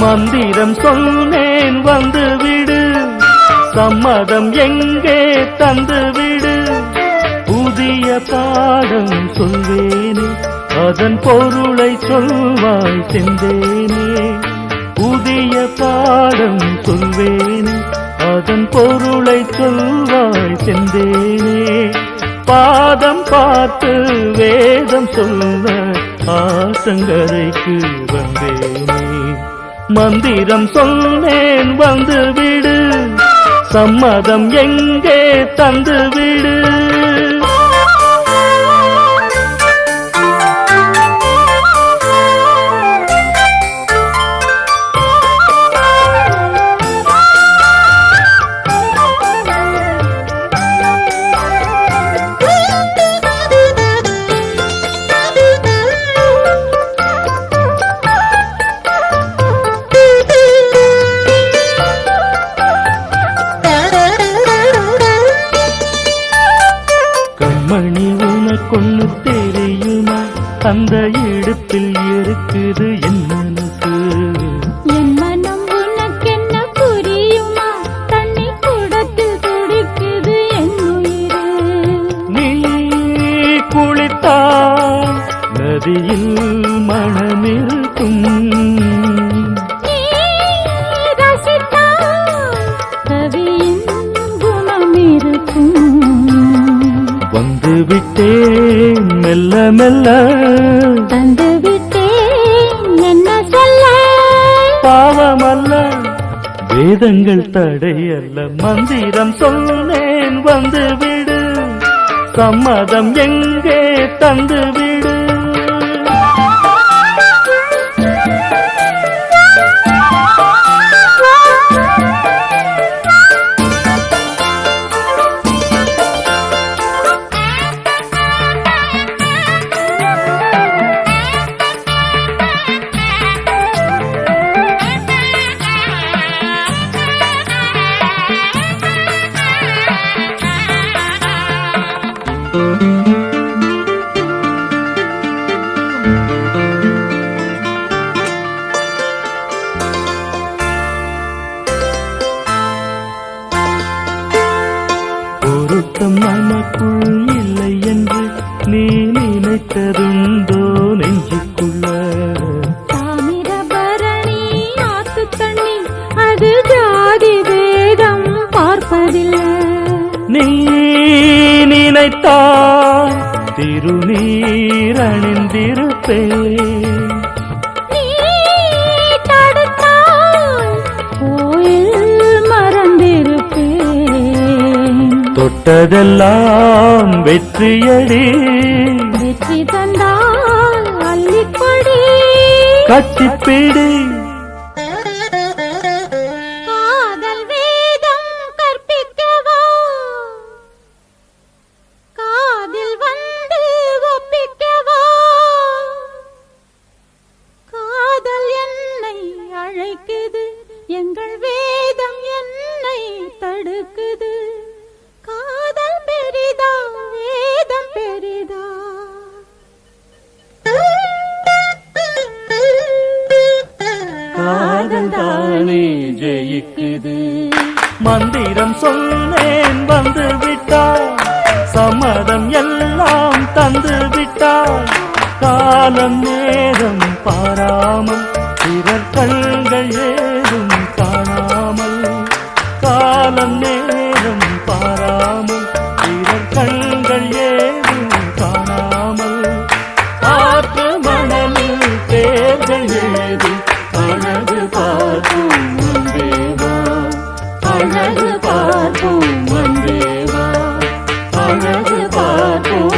மந்திரம் சொன்னேன் வந்து விடு. சம்மதம் எங்கே தந்து விடு. புதிய பாடம் சொல்வேனே அதன் பொருளை சொல்வாய் செந்தேனே புதிய பாடம் சொல்வேனே அதன் பொருளை சொல்வாய் செந்தேனே பாதம் பார்த்து வேதம் சொல்ல ஆசங்கரைக்கு வந்தேனே. மந்திரம் சொன்னேன் வந்து விடு சம்மதம் எங்கே தந்து விடு அந்த இடத்தில் இருக்குது என் மனசு. என் மனம் உனக்கென்ன புரியுமா? தண்ணி குடத்தில் துடிக்குது என் உயிரு. நீ குளித்தால் நதியில் வந்து விட்டேன் மெல்ல மெல்ல. தந்து விட்டேன் என்ன சொல்ல? பாவமல்ல. வேதங்கள் தடையல்ல மந்திரம் சொன்னேன் வந்து விடு சம்மதம் எங்கே தந்து விடு பொருத்தம் நமக்குள் இல்லை என்று நீ நினைத்ததுண்டோ நெஞ்சுக்குள்ள. தாமிரபரணி ஆத்து தண்ணி அது ஜாதி வேதம் பார்ப்பதில்லை. நீ நினைத்தால் திருநீரணிந்திருப்பேன் தொட்டதெல்லாம் வெற்றியடி. வெற்றி தந்தால் அள்ளிப்படி கட்டிப்பிடி காதல் தானே ஜெயிக்குது. மந்திரம் சொன்னேன் வந்து விட்டார் சம்மதம் எல்லாம் தந்து விட்டார் காலம் நேரம் பாராமல் பிறர் கண்கள் ஏதும் காணாமல். காலம் நேரம் அழகு பார்ப்போம் मन्दे அழகு பார்ப்போம்